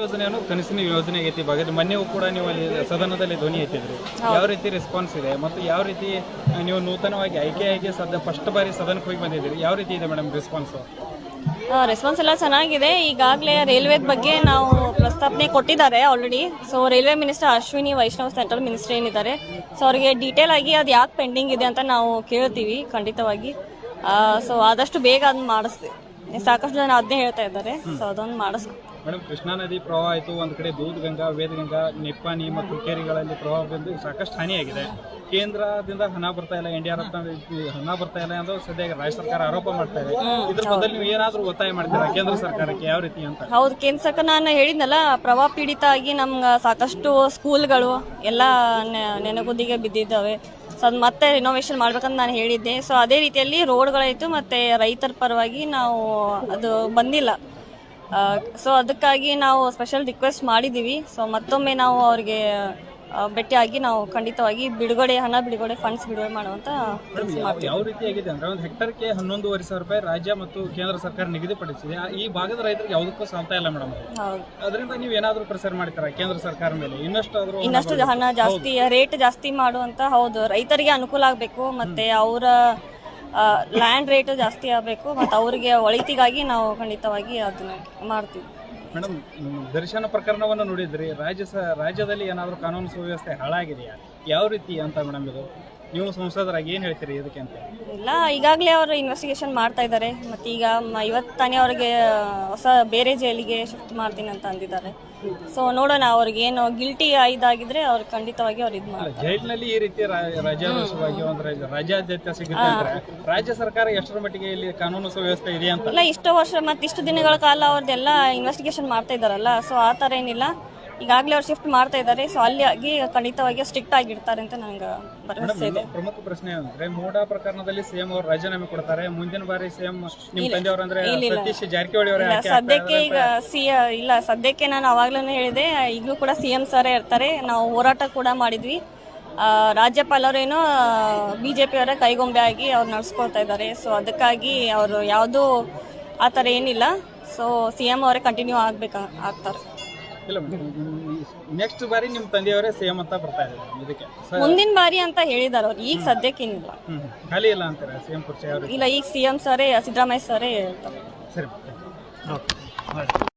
ಯೋಜನೆಯನ್ನು ಕನಸಿನ ಯೋಜನೆ ಐತಿ ಬಗ್ಗೆ ಮೊನ್ನೆಯೂ ಕೂಡ ನೀವು ಅಲ್ಲಿ ಸದನದಲ್ಲಿ ಧ್ವನಿ ಎತ್ತಿದ್ರಿ. ಯಾವ ರೀತಿ ರೆಸ್ಪಾನ್ಸ್ ಇದೆ ಮತ್ತು ಯಾವ ರೀತಿ ನೀವು ನೂತನವಾಗಿ ಆಯ್ಕೆಯಾಗಿ ಸದ ಫಸ್ಟ್ ಬಾರಿ ಸದನಕ್ಕೆ ಹೋಗಿ ಬಂದಿದ್ದೀರಿ? ಯಾವ ರೀತಿ ಇದೆ ಮೇಡಮ್ ರೆಸ್ಪಾನ್ಸ್ ರೆಸ್ಪಾನ್ಸ್ ಎಲ್ಲ ಚೆನ್ನಾಗಿದೆ. ಈಗಾಗಲೇ ರೈಲ್ವೆ ಬಗ್ಗೆ ನಾವು ಪ್ರಸ್ತಾವನೆ ಕೊಟ್ಟಿದ್ದಾರೆ already so railway minister Ashwini Vaishnaw central minister ಏನಿದ್ದಾರೆ. ಸೊ ಅವರಿಗೆ ಡೀಟೇಲ್ ಆಗಿ ಅದು ಯಾಕೆ ಪೆಂಡಿಂಗ್ ಇದೆ ಅಂತ ನಾವು ಕೇಳ್ತೀವಿ ಖಂಡಿತವಾಗಿ. ಸೊ ಆದಷ್ಟು ಬೇಗ ಅದನ್ನ ಮಾಡಿಸ್ತೀವಿ. ಸಾಕಷ್ಟು ಜನ ಅದನ್ನೇ ಹೇಳ್ತಾ ಇದ್ದಾರೆ. ಸೊ ಅದೊಂದು ಮಾಡಿಸ್ಬೇಕು ಮೇಡಮ್ ಕೃಷ್ಣಾ ನದಿ ಪ್ರವಾಹ ಆಯಿತು ಒಂದು ಕಡೆ ದೂದ್ಗಂಗಾ ವೇದಗಂಗಾ ನಿಪ್ಪಾನಿ ಮತ್ತು ಕೇರಿಗಳಲ್ಲಿ ಪ್ರವಾಹ ಬಂದು ಸಾಕಷ್ಟು ಹಾನಿಯಾಗಿದೆ. ಕೇಂದ್ರದಿಂದ ಹಣ ಬರ್ತಾ ಇಲ್ಲ ಎನ್ ಡಿ ಆರ್ ಹಣ ಬರ್ತಾ ಇಲ್ಲ ಅಂತ ಸದ್ಯ ರಾಜ್ಯ ಸರ್ಕಾರ ಆರೋಪ ಮಾಡ್ತಾ ಇದೆ. ಇದ್ರ ಬದಲು ನೀವು ಏನಾದ್ರೂ ಒತ್ತಾಯ ಮಾಡ್ತೀರಾ ಕೇಂದ್ರ ಸರ್ಕಾರಕ್ಕೆ ಯಾವ ರೀತಿ ಅಂತ? ಹೌದು ಕೇಂದ್ರ ಸರ್ಕಾರ ನಾನು ಹೇಳಿದ್ನಲ್ಲ ಪ್ರವಾಹ ಪೀಡಿತ ಆಗಿ ನಮ್ಗೆ ಸಾಕಷ್ಟು ಸ್ಕೂಲ್ಗಳು ಎಲ್ಲ ನೆನಗುದಿಗೆ ಬಿದ್ದಿದ್ದಾವೆ. ಸೊ ಅದು ಮತ್ತೆ ರಿನೋವೇಷನ್ ಮಾಡ್ಬೇಕಂತ ನಾನು ಹೇಳಿದ್ದೆ. ಸೊ ಅದೇ ರೀತಿಯಲ್ಲಿ ರೋಡ್ಗಳಾಯಿತು ಮತ್ತು ರೈತರ ಪರವಾಗಿ ನಾವು ಅದು ಬಂದಿಲ್ಲ. ಸೊ ಅದಕ್ಕಾಗಿ ನಾವು ಸ್ಪೆಷಲ್ ರಿಕ್ವೆಸ್ಟ್ ಮಾಡಿದ್ದೀವಿ. ಸೊ ಮತ್ತೊಮ್ಮೆ ನಾವು ಅವ್ರಿಗೆ ಭೇಟಿಯಾಗಿ ನಾವು ಖಂಡಿತವಾಗಿ ಬಿಡುಗಡೆ ಹಣ ಬಿಡುಗಡೆ ಫಂಡ್ಸ್ ಬಿಡುಗಡೆ ಮಾಡುವಂತ ಕೆಲಸ ಯಾವ- ರೀತಿ ಆಗಿದೆ ಅಂದ್ರೆ ಒಂದು ಹೆಕ್ಟರ್ಗೆ ಹನ್ನೊಂದುವರೆ ಸಾವಿರ ರೂಪಾಯಿ ರಾಜ್ಯ ಮತ್ತು ಕೇಂದ್ರ ಸರ್ಕಾರ ನಿಗದಿಪಡಿಸಿದೆ. ಈ ಭಾಗದ ರೈತರಿಗೆ ಯಾವುದಕ್ಕೂ ಸಾಲ್ತಾ ಇಲ್ಲ ಮೇಡಮ್ ಅದರಿಂದ ನೀವು ಏನಾದರೂ ಪ್ರೆಸರ್ ಮಾಡ್ತೀರಾ ಕೇಂದ್ರ ಸರ್ಕಾರ ಮೇಲೆ? ಇನ್ನಷ್ಟು ಇನ್ನಷ್ಟು ಹಣ ಜಾಸ್ತಿ ರೇಟ್ ಜಾಸ್ತಿ ಮಾಡುವಂತ ಹೌದು. ರೈತರಿಗೆ ಅನುಕೂಲ ಆಗಬೇಕು ಮತ್ತೆ ಅವರ ಲ್ಯಾಂಡ್ ರೇಟ್ ಜಾಸ್ತಿ ಆಗಬೇಕು ಮತ್ತೆ ಅವರಿಗೆ ಒಳಿತಿಗಾಗಿ ನಾವು ಖಂಡಿತವಾಗಿ ಅದನ್ನ ಮಾಡ್ತೀವಿ. ಮೇಡಮ್ ದರ್ಶನ ಪ್ರಕರಣವನ್ನು ನೋಡಿದ್ರಿ, ರಾಜ್ಯ ಸ, ರಾಜ್ಯದಲ್ಲಿ ಏನಾದರೂ ಕಾನೂನು ಸುವ್ಯವಸ್ಥೆ ಹಾಳಾಗಿದೆಯಾ? ಯಾವ ರೀತಿ ಅಂತ ಮೇಡಮ್ ಇದು? ನೀವು ಸಂಸದರಾಗಿ ಏನು ಹೇಳ್ತೀರಿ ಇದಕ್ಕೆ ಅಂತ? ಇಲ್ಲ ಈಗಾಗಲೇ ಅವರು ಇನ್ವೆಸ್ಟಿಗೇಷನ್ ಮಾಡ್ತಾ ಇದ್ದಾರೆ ಮತ್ತೆ ಈಗ ಮ- ಇವತ್ತು ತಾನೇ ಅವ್ರಿಗೆ ಹೊಸ ಬೇರೆ ಜೈಲಿಗೆ ಶಿಫ್ಟ್ ಮಾಡ್ತೀನಿ ಅಂತ ಅಂದಿದ್ದಾರೆ. ಸೊ ನೋಡೋಣ ಅವ್ರಿಗೆ ಏನು ಗಿಲ್ಟಿ ಇದಾಗಿದ್ರೆ ಅವ್ರು ಖಂಡಿತವಾಗಿ ಅವ್ರು ಇದು ಮಾಡ್ತಾರೆ. ಜೈಲಿನಲ್ಲಿ ಈ ರೀತಿ ರಾ- ರಾಜ್ಯಾದೇಶವಾಗಿ ಒಂದು ರಾಜ್ಯ- ರಾಜ್ಯಾದ್ಯಂತ ಸಿಗುತ್ತೆ ಅಂದ್ರೆ ರಾಜ್ಯ ಸರ್ಕಾರ ಎಷ್ಟರ ಮಟ್ಟಿಗೆ ಇಲ್ಲಿ ಕಾನೂನು ಸುವ್ಯವಸ್ಥೆ ಇದೆ ಅಂತ? ಇಲ್ಲ ಇಷ್ಟು ವರ್ಷ ಮತ್ತೆ ಇಷ್ಟು ದಿನಗಳ ಕಾಲ ಅವ್ರದ್ದೆಲ್ಲ ಇನ್ವೆಸ್ಟಿಗೇಷನ್ ಮಾಡ್ತಾ ಇದ್ದಾರಲ್ಲ ಸೊ ಆ ಥರ ಏನಿಲ್ಲ. ಈಗಾಗಲೇ ಅವ್ರು ಶಿಫ್ಟ್ ಮಾಡ್ತಾ ಇದ್ದಾರೆ ಸೊ ಅಲ್ಲಿ ಆಗಿ ಖಂಡಿತವಾಗಿ ಸ್ಟ್ರಿಕ್ಟ್ ಆಗಿರ್ತಾರೆ ಅಂತ ನಂಗೆ ಭರವಸೆ ಇದೆ. ಪ್ರಮುಖ ಪ್ರಶ್ನೆ ಅಂದ್ರೆ ಮೋಡಾ ಪ್ರಕರಣದಲ್ಲಿ ಸಿಎಂ ಅವರು ರಾಜೀನಾಮೆ ಕೊಡ್ತಾರೆ. ಮುಂದಿನ ಬಾರಿ ಸಿಎಂ ನಿಮ್ ತಂದೆಯವರು ಅಂದ್ರೆ ಸತೀಶ್ ಜಾರಕಿಹೊಳಿ ಅವರೇ ಸದ್ಯಕ್ಕೆ ಈಗ ಸಿ ಇಲ್ಲ ಸದ್ಯಕ್ಕೆ ನಾನು ಅವಾಗ್ಲೂ ಹೇಳಿದೆ ಈಗಲೂ ಕೂಡ ಸಿಎಂ ಸರೇ ಇರ್ತಾರೆ. ನಾವು ಹೋರಾಟ ಕೂಡ ಮಾಡಿದ್ವಿ. ರಾಜ್ಯಪಾಲರೇನೋ ಬಿಜೆಪಿ ಅವರ ಪಿಯವರ ಕೈಗೊಂಬೆ ಆಗಿ ಅವ್ರು ನಡ್ಸ್ಕೊಳ್ತಾ ಇದ್ದಾರೆ. ಸೊ ಅದಕ್ಕಾಗಿ ಅವರು ಯಾವುದೂ ಆ ಥರ ಏನಿಲ್ಲ. ಸೊ ಸಿ ಎಂ ಅವರೇ ಕಂಟಿನ್ಯೂ ಆಗ್ಬೇಕು ಆಗ್ತಾರೆ. ಇಲ್ಲ ನೆಕ್ಸ್ಟ್ ಬಾರಿ ನಿಮ್ಮ ತಂದೆಯವರೇ ಸಿಎಂ ಅಂತ ಬರ್ತಾ ಇದ್ದಾರೆ ಇದಕ್ಕೆ. ಮುಂದಿನ ಬಾರಿ ಅಂತ ಹೇಳಿದಾರೆ ಅವ್ರು. ಈಗ ಸದ್ಯಕ್ಕೆ ಹ್ಮ್. ಖಾಲಿ ಇಲ್ಲ ಅಂತಾರೆ ಸಿಎಂ ಪುರುಷ ಯಾವ ಇಲ್ಲ ಈಗ ಸಿ ಎಂ ಸರೇ ಸಿದ್ದರಾಮಯ್ಯ ಸರೇ ಹೇಳ್ತಾರೆ. ಸರಿ.